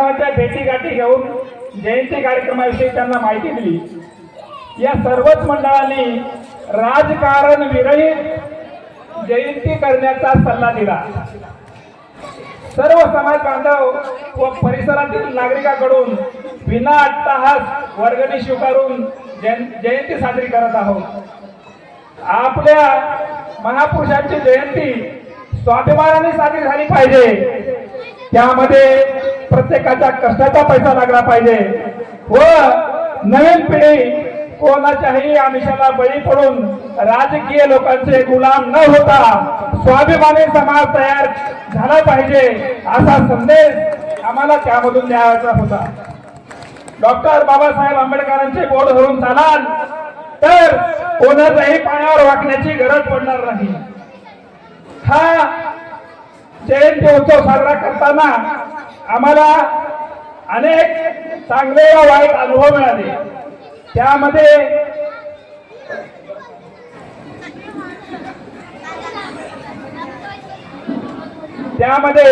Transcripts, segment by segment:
त्या भेटीगाठी घेऊन जयंती कार्यक्रमाविषयी त्यांना माहिती दिली. या सर्वच मंडळांनी राजकारण विरहित जयंती करण्याचा सल्ला दिला. सर्व समाज बांधव व परिसरातील नागरिकांकडून विना अट्टाहास वर्गणी स्वीकारून जयं- जयंती साजरी करत आहोत. आपल्या महापुरुषांची जयंती स्वाभिमानाने साजरी झाली पाहिजे. त्यामध्ये प्रत्येकाच्या कष्टाचा पैसा लागला पाहिजे. व नवीन पिढी कोणाच्याही आमिषाला बळी पडून राजकीय लोकांचे गुलाम न होता स्वाभिमानी समाज तयार झाला पाहिजे असा संदेश आम्हाला त्यामधून द्यायचा होता. डॉक्टर बाबासाहेब आंबेडकरांचे बोर्ड धरून चालाल तर कोणाच्याही पाण्यावर वाकण्याची गरज पडणार नाही. हा जयंती उत्सव साजरा करताना आम्हाला अनेक चांगले व वाईट अनुभव मिळाले. त्यामध्ये त्यामध्ये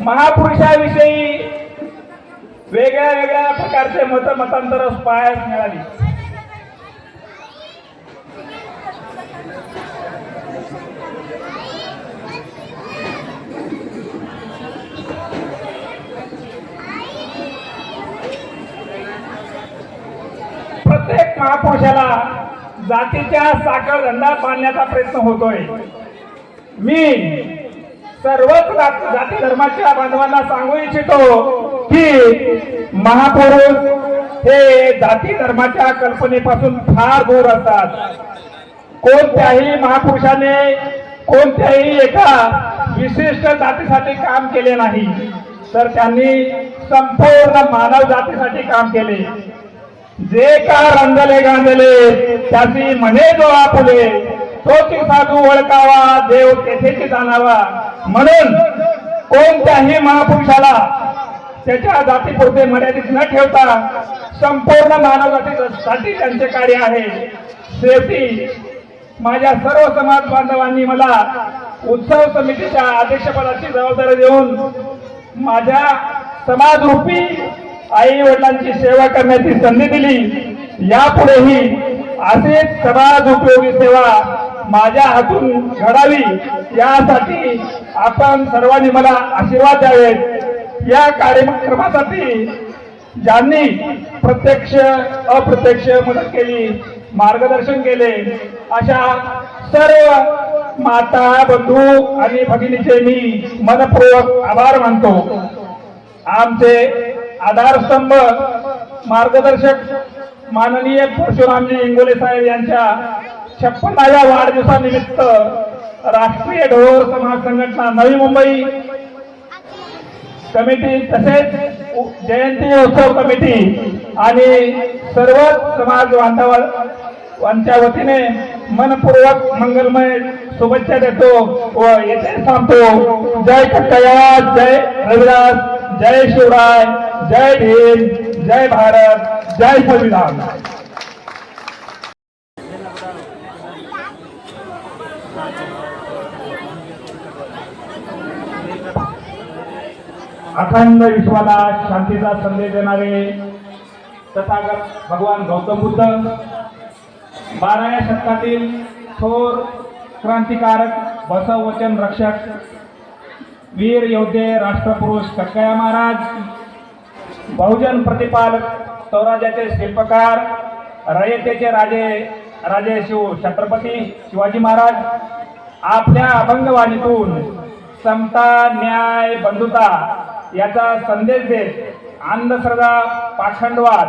महापुरुषाविषयी वेगळ्या वेगळ्या प्रकारचे मत मतांतर पाहायला मिळाली. महापुरुषाला जातीच्या साखर धंदा बांधण्याचा प्रयत्न होतोय. मी सर्वच जाती धर्माच्या बांधवांना सांगू इच्छितो की महापुरुष हे जाती धर्माच्या कल्पनेपासून फार दूर असतात. कोणत्याही महापुरुषाने कोणत्याही एका विशिष्ट जातीसाठी काम केले नाही तर त्यांनी संपूर्ण मानव जातीसाठी काम केले. जे का रंगले गांजले त्याची म्हणे जो आपले. तोची साधू ओळखावा देव तेथेची जाणावा. म्हणून कोणत्याही महापुरुषाला त्याच्या जातीपुरते मर्यादित न ठेवता संपूर्ण मानवजातीसाठी त्यांचे कार्य आहे शेवटी माझ्या सर्व समाज बांधवांनी मला उत्सव समितीच्या अध्यक्षपदाची जबाबदारी देऊन माझ्या समाजरूपी आई वडिलांची सेवा करण्याची संधी दिली. यापुढेही असेच समाज उपयोगी सेवा माझ्या हातून घडावी यासाठी आपण सर्वांनी मला आशीर्वाद द्यावेत. या कार्यक्रमासाठी ज्यांनी प्रत्यक्ष अप्रत्यक्ष मदत केली मार्गदर्शन केले अशा सर्व माता बंधू आणि भगिनीचे मी मनपूर्वक आभार मानतो. आमचे आधारस्तंभ मार्गदर्शक माननीय परशुरामजी इंगोले साहेब यांच्या छप्पनाव्या वाढदिवसानिमित्त राष्ट्रीय ढोर समाज संघटना नवी मुंबई कमिटी तसेच जयंती उत्सव कमिटी आणि सर्व समाज बांधवांच्या वतीने मनपूर्वक मंगलमय शुभेच्छा देतो व येथे थांबतो. जय कट्टया जय रविदास जय शिवराय. जय भीम जय भारत जय संविधान. अखंड विश्वाला शांतीचा संदेश देणारे तथागत भगवान गौतम बुद्ध बाराव्या शतकातील थोर क्रांतिकारक बसव वचन रक्षक वीर योद्धे राष्ट्रपुरुष कक्कया महाराज बहुजन प्रतिपालक स्वराज्याचे शिल्पकार रयतेचे राजे राजे शिव छत्रपती शिवाजी महाराज आपल्या अभंगवाणीतून समता न्याय बंधुता याचा संदेश देत अंधश्रद्धा पाखंडवाद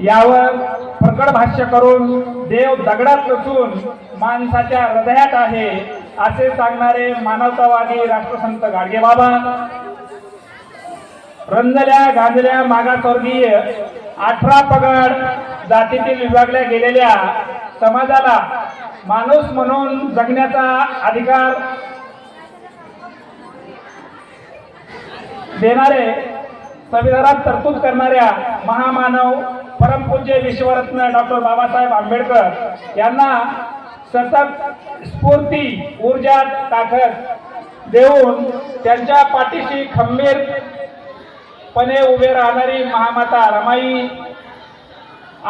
यावर प्रकट भाष्य करून देव दगडात रचून माणसाच्या हृदयात आहे असे सांगणारे मानवतावादी राष्ट्रसंत गाडगेबाबा रंजल्या गांजल्या मागासवर्गीय अठरा पगड जातीतील विभागल्या गेलेल्या समाजाला माणूस म्हणून जगण्याचा अधिकार देणारे संविधानात तरतूद करणाऱ्या महामानव परमपूज्य विश्वरत्न डॉक्टर बाबासाहेब आंबेडकर यांना सतत स्फूर्ती ऊर्जा ताकद देऊन त्यांच्या पाठीशी खंबीर पणे उभे राहणारी महामाता रमाई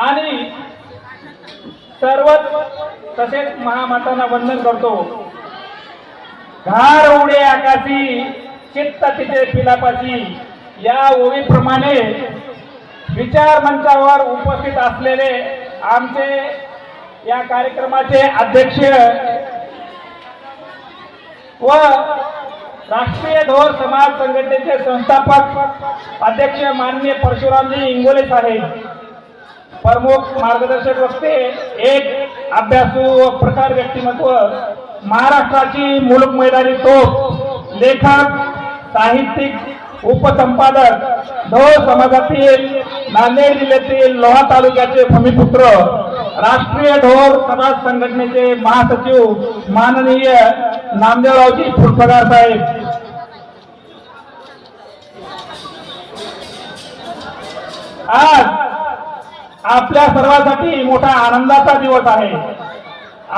आणि सर्वच तसेच महामातांना वंदन करतो. घार उडे आकाशी चित्त तिथे पिलापाची या ओळीप्रमाणे विचार मंचावर उपस्थित असलेले आमचे या कार्यक्रमाचे अध्यक्ष व राष्ट्रीय धोर समाज संघटनेचे संस्थापक अध्यक्ष माननीय परशुरामजी इंगोले साहेब. प्रमुख मार्गदर्शक वक्ते एक अभ्यासू व प्रकार व्यक्तिमत्व महाराष्ट्राची मुलुक मैदानी तोफ लेखक साहित्यिक उपसंपादक धोर समाजातील नांदेड जिल्ह्यातील लोहा तालुक्याचे भूमिपुत्र. राष्ट्रीय ढोर समाज संघटनेचे महासचिव माननीय नामदेवरावजी फुलपगार साहेब. आज आपल्या सर्वांसाठी मोठा आनंदाचा दिवस आहे.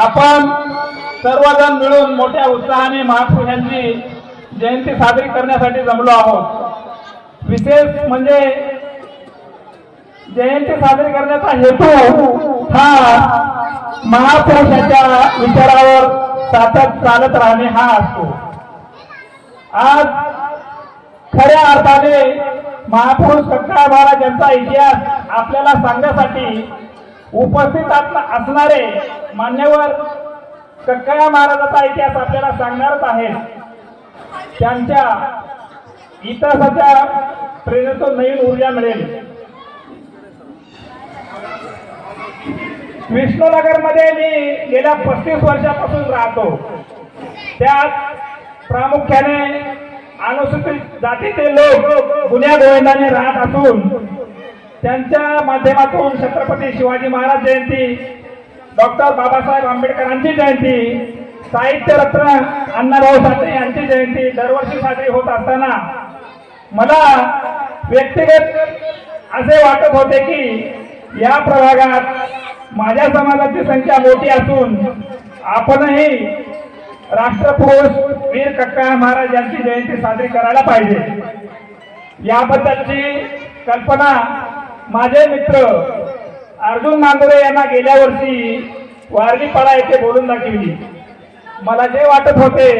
आपण सर्वजण मिळून मोठ्या उत्साहाने महापुरुषांची जयंती साजरी करण्यासाठी जमलो आहोत. विशेष म्हणजे जयंती साजरी करण्याचा हेतू हा महापुरुषाच्या विचारावर सातत चालत राहणे हा असतो. आज खऱ्या अर्थाने महापुरुष सत्कार महाराज यांचा इतिहास आपल्याला सांगण्यासाठी उपस्थित असणारे मान्यवर कक्काया महाराजाचा इतिहास आपल्याला सांगणारच आहे त्यांच्या इतिहासाच्या प्रेरणेतून नवीन ऊर्जा मिळेल. विष्णुनगरमध्ये मी गेल्या पस्तीस वर्षापासून राहतो. त्यात प्रामुख्याने अनुसूचित जातीचे लोक गुन्ह्या गोविंदाने राहत असून त्यांच्या माध्यमातून छत्रपती शिवाजी महाराज जयंती डॉक्टर बाबासाहेब आंबेडकरांची जयंती साहित्यरत्न अण्णाभाऊ साठे यांची जयंती दरवर्षी साजरी होत असताना मला व्यक्तिगत असे वाटत होते की या प्रभागात माझ्या समाजाची संख्या मोठी असून आपणही राष्ट्रपुरुष वीर कक्का महाराज यांची जयंती साजरी करायला पाहिजे. याबद्दलची कल्पना माझे मित्र अर्जुन नांदुरे यांना गेल्या वर्षी वारलीपाडा येथे बोलून दाखविली. मला जे वाटत होते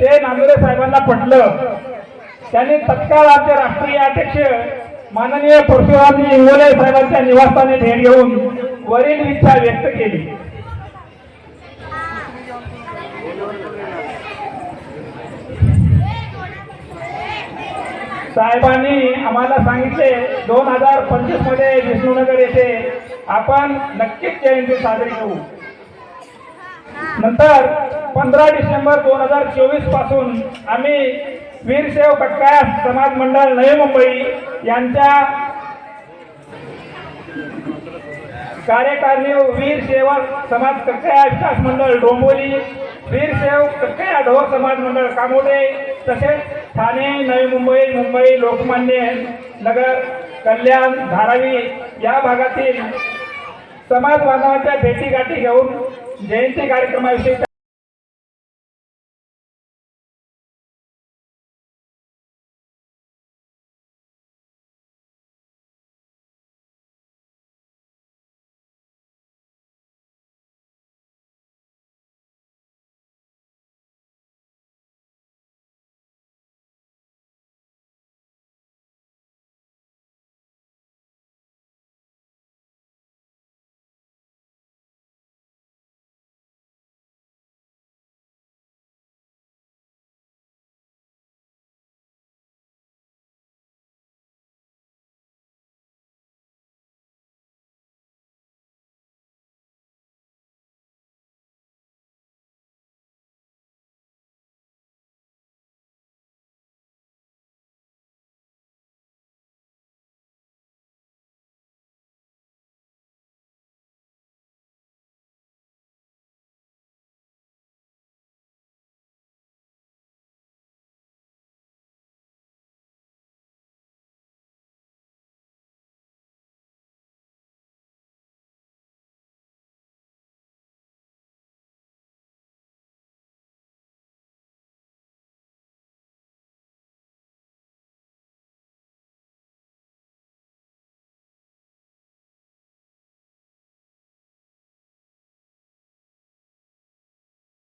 ते नांदुरे साहेबांना पटलं. त्यांनी तत्काळ आमचे राष्ट्रीय अध्यक्ष माननीय परशुरामजी इंगोले साहेबांच्या निवासस्थानी भेट घेऊन वरील इच्छा व्यक्त केली. साहेबांनी आम्हाला सांगितले दोन हजार पंचवीसमध्ये विष्णुनगर येथे आपण नक्कीच जयंती साजरी करू. नंतर पंधरा डिसेंबर दोन हजार चोवीसपासून आम्ही वीरशैव कटकाय समाज मंडळ नवी मुंबई यांच्या कार्यकारिणी वीर सेवक समाज कक्कया विकास मंडळ डोंबोली वीर सेवक कक्कया ढोर समाज मंडळ कामोडे तसेच ठाणे नवी मुंबई मुंबई लोकमान्य नगर कल्याण धारावी या भागातील समाज बांधवांच्या भेटीगाठी घेऊन जयंती कार्यक्रमाविषयी